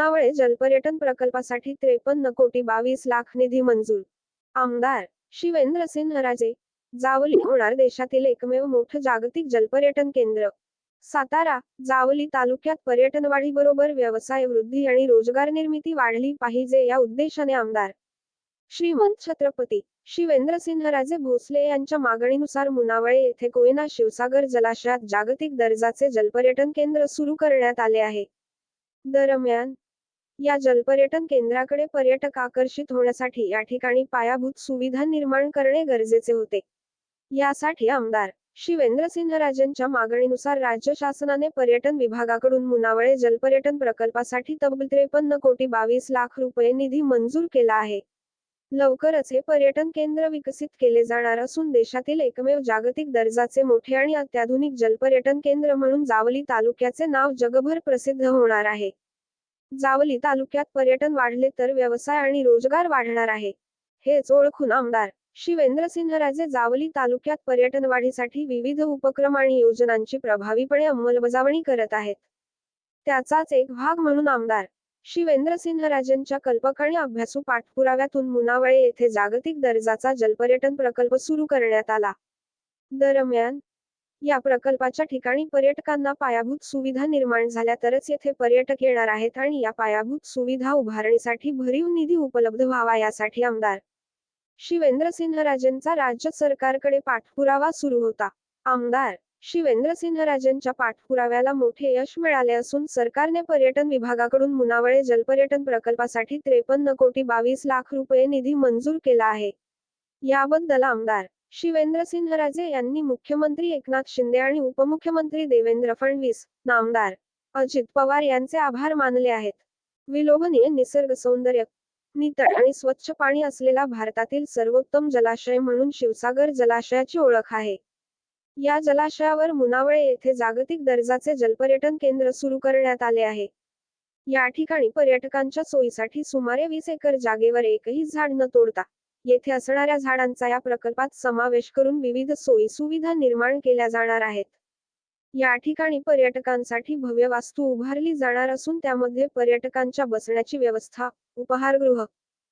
लोणावळे जलपर्यटन प्रकल्पासाठी त्रेपन्न कोटी बावीस लाख निधी मंजूर. आमदार शिवेंद्रसिंहराजे जावली होणार देशातील एकमेव मोठं जागतिक जलपर्यटन केंद्र. सातारा जावली तालुक्यात पर्यटनवाढीबरोबर व्यवसाय वृद्धी आणि रोजगार निर्मिती वाढली पाहिजे या उद्देशाने आमदार श्रीमंत छत्रपती शिवेंद्रसिंहराजे भोसले यांच्या मागणीनुसार मुनावळे येथे कोयना शिवसागर जलाशयात जागतिक दर्जाचे जलपर्यटन केंद्र सुरू करण्यात आले आहे. दरम्यान या जलपर्यटन केंद्राकडे पर्यटक आकर्षित होण्यासाठी या ठिकाणी पायाभूत सुविधा निर्माण करणे गरजेचे होते. यासाठी आमदार शिवेंद्रसिंहराजेंच्या मागणीनुसार राज्य शासनाने पर्यटन विभागाकडून मुनावळे जलपर्यटन प्रकल्पासाठी तब्बल त्रेपन्न कोटी बावीस लाख रुपये निधी मंजूर केला आहे. लवकरच हे पर्यटन केंद्र विकसित केले जाणार असून देशातील एकमेव जागतिक दर्जाचे मोठे आणि अत्याधुनिक जलपर्यटन केंद्र म्हणून जावली तालुक्याचे नाव जगभर प्रसिद्ध होणार आहे. जावली तालुक्यात पर्यटन वाढले तर व्यवसाय आणि रोजगार वाढणार आहे. हेच ओळखून आमदार शिवेंद्रसिंहराजे जावली तालुक्यात पर्यटन वाढीसाठी विविध उपक्रम आणि योजनांची प्रभावीपणे अंमलबजावणी करत आहेत. त्याचाच एक भाग म्हणून आमदार शिवेंद्रसिंहराजेंच्या कल्पक आणि अभ्यासू पाठपुराव्यातून मुनावळे येथे जागतिक दर्जाचा जलपर्यटन प्रकल्प सुरू करण्यात आला. दरम्यान या प्रकल्पाच्या ठिकाणी पर्यटकांना पायाभूत सुविधा निर्माण झाल्या तरच येथे पर्यटक येणार आहेत आणि या पायाभूत सुविधा उभारणीसाठी भरीव निधी उपलब्ध व्हावा यासाठी आमदार शिवेंद्रसिंहराजेंचा राज्य सरकारकडे पाठपुरावा सुरू होता. आमदार शिवेंद्रसिंहराजेंच्या पाठपुराव्याला मोठे यश मिळाले असून सरकारने पर्यटन विभागाकडून मुनावळे जलपर्यटन प्रकल्पासाठी त्रेपन्न कोटी बावीस लाख रुपये निधी मंजूर केला आहे. याबद्दल आमदार शिवेंद्रसिंहराजे यांनी मुख्यमंत्री एकनाथ शिंदे आणि उपमुख्यमंत्री देवेंद्र फडणवीस नामदार अजित पवार यांचे आभार मानले आहेत. विलोभनीय निसर्ग सौंदर्य नितळ आणि स्वच्छ पाणी असलेला भारतातील सर्वोत्तम जलाशय म्हणून शिवसागर जलाशयाची ओळख आहे. या जलाशयावर मुनावळे येथे जागतिक दर्जाचे जलपर्यटन केंद्र सुरू करण्यात आले आहे. या ठिकाणी पर्यटकांच्या सोयीसाठी सुमारे वीस एकर जागेवर एकही झाड न तोडता येथे असणाऱ्या झाडांचा या प्रकल्पात समावेश करून विविध सोयी सुविधा निर्माण केल्या जाणार आहेत. या ठिकाणी पर्यटकांसाठी भव्य वास्तू उभारली जाणार असून त्यामध्ये पर्यटकांच्या बसण्याची व्यवस्था उपहारगृह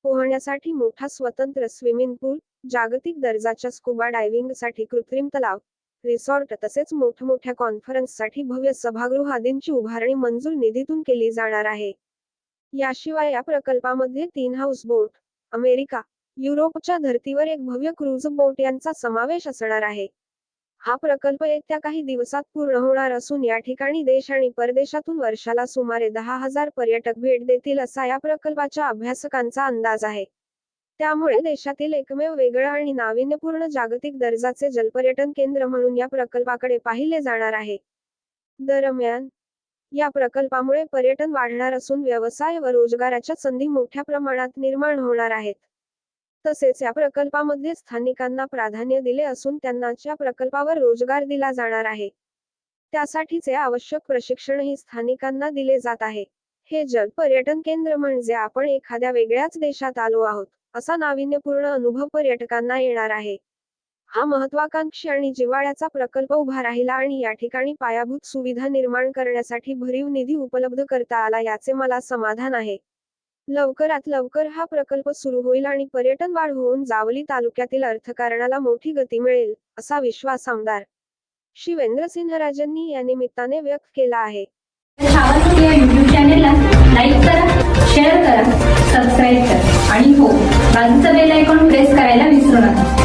पोहण्यासाठी मोठा स्वतंत्र स्विमिंग पूल जागतिक दर्जाच्या स्कुबा डायव्हिंगसाठी कृत्रिम तलाव रिसॉर्ट तसेच मोठमोठ्या कॉन्फरन्ससाठी भव्य सभागृह आदींची उभारणी मंजूर निधीतून केली जाणार आहे. याशिवाय या प्रकल्पामध्ये तीन हाऊस बोट अमेरिका युरोपच्या धर्तीवर एक भव्य क्रूझ बोट यांचा समावेश असणार आहे. हा प्रकल्प येत्या काही दिवसात पूर्ण होणार असून या ठिकाणी देश आणि परदेशातून वर्षाला सुमारे दहा हजार पर्यटक भेट देतील असा या प्रकल्पाच्या अभ्यासकांचा अंदाज आहे. त्यामुळे देशातील एकमेव वेगळं आणि नाविन्यपूर्ण जागतिक दर्जाचे जलपर्यटन केंद्र म्हणून या प्रकल्पाकडे पाहिले जाणार आहे. दरम्यान या प्रकल्पामुळे पर्यटन वाढणार असून व्यवसाय व रोजगाराच्या संधी मोठ्या प्रमाणात निर्माण होणार आहेत. तसेच या प्रकल्पामध्ये स्थानिकांना प्राधान्य दिले असून त्यांना प्रकल्पावर रोजगार दिला जाणार आहे त्यासाठीचे आवश्यक प्रशिक्षणही स्थानिकांना दिले जात आहे. हे जल पर्यटन केंद्र म्हणजे आपण एखाद्या वेगळ्याच देशात आलो आहोत असा नाविन्यपूर्ण अनुभव पर्यटकांना येणार आहे. हा महत्वाकांक्षी आणि जिव्हाळ्याचा प्रकल्प उभा राहिला आणि या ठिकाणी पायाभूत सुविधा निर्माण करण्यासाठी भरीव निधी उपलब्ध करता आला याचे मला समाधान आहे. लवकरात लवकर हा प्रकल्प सुरू होईल आणि पर्यटन वाढ होऊन जावली तालुक्यातील अर्थकारणाला मोठी गती मिळेल असा विश्वास आमदार शिवेंद्रसिंहराजेंनी या निमित्ताने व्यक्त केला आहे. लाईक करा शेअर करा सबस्क्राईब करा. आणि हो बाजूचा बेल आयकॉन प्रेस करायला विसरू नका.